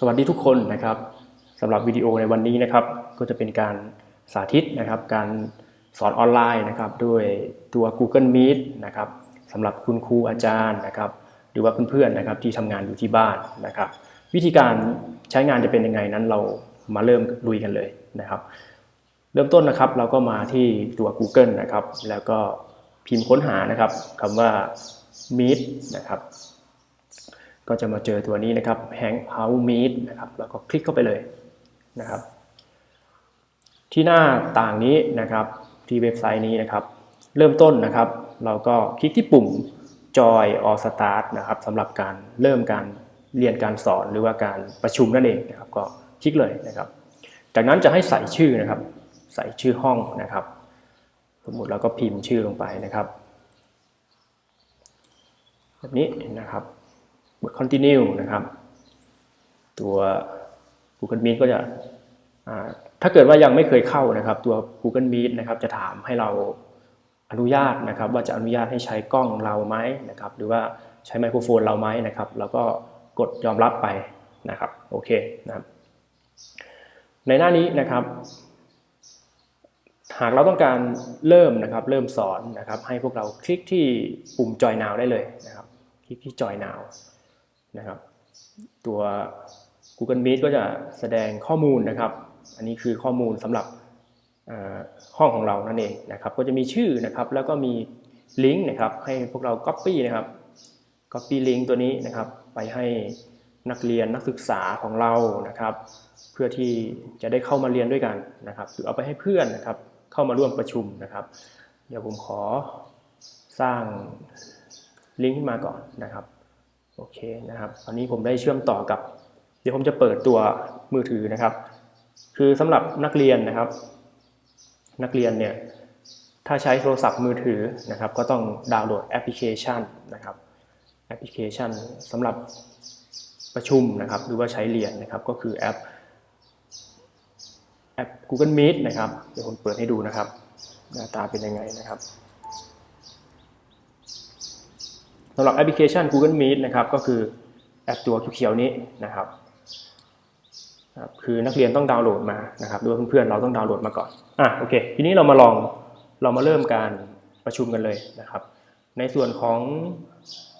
สวัสดีทุกคนนะครับสำหรับวิดีโอในวันนี้นะครับ ก็จะเป็นการสาธิตนะครับ การสอนออนไลน์นะครับ ด้วยตัว Google Meet นะครับสำหรับคุณครูอาจารย์นะครับ หรือว่าเพื่อนๆนะครับที่ทำงานอยู่ที่บ้านนะครับ วิธีการใช้งานจะเป็นยังไงนั้นเรามาเริ่มลุยกันเลยนะครับ เริ่มต้นนะครับเราก็มาที่ตัว Google นะครับ แล้วก็พิมพ์ค้นหานะครับคำว่า Meet นะครับ ก็จะมาเจอตัวนี้นะครับ Hangout Meet นะครับแล้วก็คลิกเข้าไปเลยนะครับ ที่หน้าต่างนี้นะครับที่เว็บไซต์นี้นะครับ เริ่มต้นนะครับ เราก็คลิกที่ปุ่ม Join or Start นะครับสำหรับการเริ่มการเรียนการสอนหรือว่าการประชุมนั่นเองนะครับ ก็คลิกเลยนะครับ จากนั้นจะให้ใส่ชื่อนะครับ ใส่ชื่อห้องนะครับ สมมติเราก็พิมพ์ชื่อลงไปนะครับ แบบนี้นะครับ กด continue นะครับ ตัว Google Meet ก็จะถ้าเกิดว่ายังไม่เคยเข้านะครับ ตัว Google Meet นะครับจะถามให้เราอนุญาตนะครับ ว่าจะอนุญาตให้ใช้กล้องเราไหมนะครับ หรือว่าใช้ไมโครโฟนเราไหมนะครับแล้วก็กดยอมรับไปนะครับโอเคนะครับ ในหน้านี้นะครับ หากเราต้องการเริ่มนะครับ เริ่มสอนนะครับ ให้พวกเราคลิกที่ปุ่ม Join Now ได้เลยนะครับ คลิกที่ Join Now นะครับ ตัว Google Meet ก็จะแสดงข้อมูลนะครับ อันนี้คือข้อมูลสำหรับห้องของเรานั่นเองนะครับ ก็จะมีชื่อนะครับ แล้วก็มีลิงก์นะครับ ให้พวกเรา Copy นะครับ Copy ลิงก์ตัวนี้นะครับ ไปให้นักเรียนนักศึกษาของเรานะครับ เพื่อที่จะได้เข้ามาเรียนด้วยกันนะครับหรือเอาไปให้เพื่อนนะครับ เข้ามาร่วมประชุมนะครับ เดี๋ยวผมขอสร้างลิงก์ขึ้นมาก่อนนะครับ โอเคนะครับตอนนี้ผมได้เชื่อมต่อกับ เดี๋ยวผมจะเปิดตัวมือถือนะครับ คือสำหรับนักเรียนนะครับ นักเรียนเนี่ยถ้าใช้โทรศัพท์มือถือนะครับ ก็ต้องดาวน์โหลดแอปพลิเคชันนะครับแอปพลิเคชันสำหรับประชุมนะครับ หรือว่าใช้เรียนนะครับก็คือแอปแอป Google Meet นะครับ เดี๋ยวผมเปิดให้ดูนะครับ หน้าตาเป็นยังไงนะครับ สำหรับแอปพลิเคชัน Google Meet นะครับก็คือแอปตัวเขียวๆนี้นะครับคือนักเรียนต้องดาวน์โหลดมานะครับหรือว่าเพื่อนๆเราต้องดาวน์โหลดมาก่อนอะโอเคทีนี้เรามาลองเรามาเริ่มการประชุมกันเลยนะครับ ในส่วนของ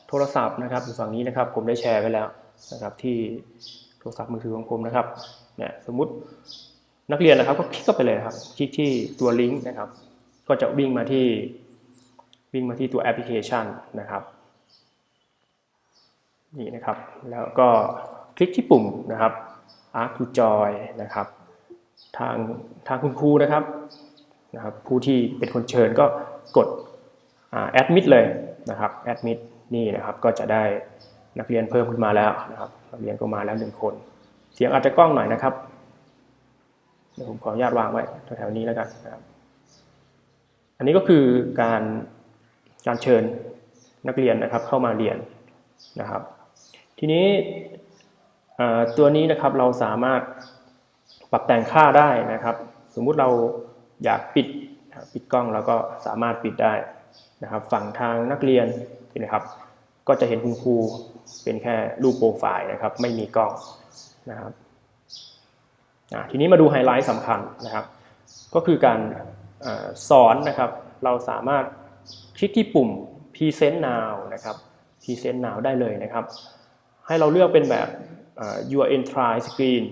โทรศัพท์นะครับอยู่ฝั่งนี้นะครับ ผมได้แชร์ไว้แล้วนะครับที่โทรศัพท์มือถือของผมนะครับเนี่ยสมมุตินักเรียนนะครับก็คลิกเข้าไปเลยครับคลิกที่ตัวลิงก์นะครับ ก็จะวิ่งมาที่วิ่งมาที่ตัวแอปพลิเคชันนะครับ นี่นะครับ แล้วก็คลิกที่ปุ่มนะครับ Ask to Join นะครับ ทางทางคุณครูนะครับนะครับ ผู้ที่เป็นคนเชิญก็กดแอดมิดเลยนะครับแอดมิดนี่นะครับก็จะได้นักเรียนเพิ่มขึ้นมาแล้วนะครับ นักเรียนก็มาแล้วหนึ่งคน เสียงอาจจะกล้องหน่อยนะครับเดี๋ยวผมขออนุญาตวางไว้แถวๆนี้แล้วกันนะครับ อันนี้ก็คือการการเชิญนักเรียนนะครับเข้ามาเรียนนะครับ ทีนี้ตัวนี้นะครับเราสามารถปรับแต่งค่าได้นะครับ สมมุติเราอยากปิดปิดกล้องเราก็สามารถปิดได้นะครับ ฝั่งทางนักเรียนนะครับ ก็จะเห็นคุณครูเป็นแค่รูปโปรไฟล์นะครับ ไม่มีกล้องนะครับทีนี้มาดูไฮไลท์สำคัญนะครับ ก็คือการอสอนนะครับ เราสามารถคลิกที่ปุ่ม Present Now นะครับ Present Now ได้เลยนะครับ ให้เราเลือกเป็นแบบ Your Entry Screen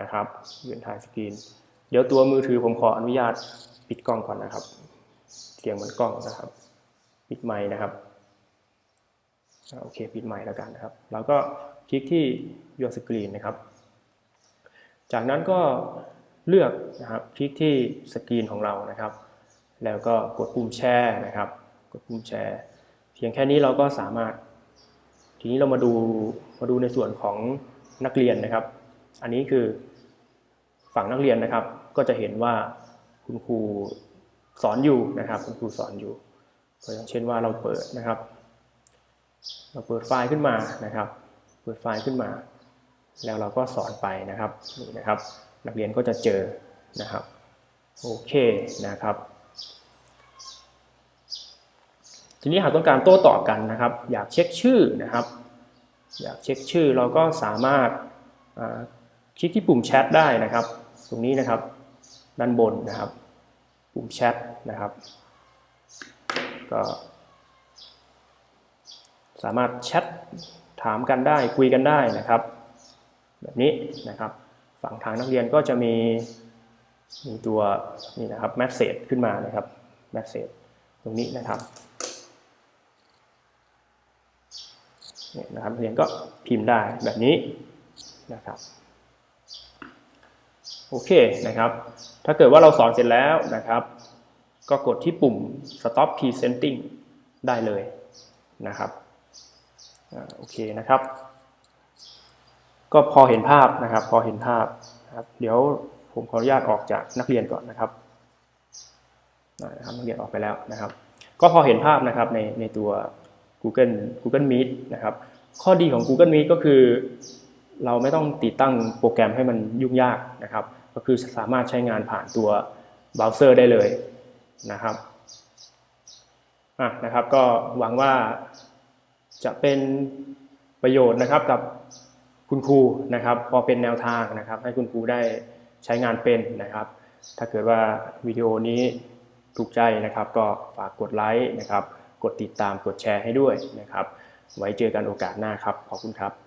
นะครับ Your Entry Screen เดี๋ยวตัวมือถือผมขออนุญาตปิดกล้องก่อนนะครับ เสียงเหมือนกล้องนะครับ ปิดไมค์นะครับโอเคปิดไมค์แล้วกันนะครับแล้วก็คลิกที่ Your Screen นะครับ จากนั้นก็เลือกนะครับคลิกที่สกรีนของเรานะครับ แล้วก็กดปุ่มแชร์นะครับ กดปุ่มแชร์ เพียงแค่นี้เราก็สามารถ ทีนี้เรามาดูมาดูในส่วนของนักเรียนนะครับ อันนี้คือฝั่งนักเรียนนะครับ ก็จะเห็นว่าคุณครูสอนอยู่นะครับ คุณครูสอนอยู่ก็อย่างเช่นว่าเราเปิดนะครับ เราเปิดไฟล์ขึ้นมานะครับ เปิดไฟล์ขึ้นมา แล้วเราก็สอนไปนะครับนี่นะครับ นักเรียนก็จะเจอนะครับโอเคนะครับ ทีนี้หากต้องการโต้ตอบกันนะครับ อยากเช็คชื่อนะครับ อยากเช็คชื่อเราก็สามารถคลิกที่ปุ่มแชทได้นะครับ ตรงนี้นะครับด้านบนนะครับ ปุ่มแชทนะครับก็สามารถแชทถามกันได้คุยกันได้นะครับ แบบนี้นะครับ ฝั่งทางนักเรียนก็จะมีมีตัวนี่นะครับแมสเซจขึ้นมานะครับแมสเซจตรงนี้นะครับ เนี่ยนะครับเรียนก็พิมพ์ได้แบบนี้นะครับโอเคนะครับ ถ้าเกิดว่าเราสอนเสร็จแล้วนะครับ ก็กดที่ปุ่ม stop presenting ได้เลยนะครับโอเคนะครับ ก็พอเห็นภาพนะครับ พอเห็นภาพนะครับ เดี๋ยวผมขออนุญาตออกจากนักเรียนก่อนนะครับนะครับนักเรียนออกไปแล้วนะครับ ก็พอเห็นภาพนะครับในในตัว Google Google Meet นะครับข้อดีของ Google Meet ก็คือ เราไม่ต้องติดตั้งโปรแกรมให้มันยุ่งยากนะครับ ก็คือสามารถใช้งานผ่านตัวเบราว์เซอร์ได้เลยนะครับอะนะครับก็หวังว่าจะเป็นประโยชน์นะครับกับคุณครูนะครับ พอเป็นแนวทางนะครับ ให้คุณครูได้ใช้งานเป็นนะครับ ถ้าเกิดว่าวิดีโอนี้ถูกใจนะครับ ก็ฝากกดไลค์นะครับ กดติดตามกดแชร์ให้ด้วยนะครับ ไว้เจอกันโอกาสหน้าครับ ขอบคุณครับ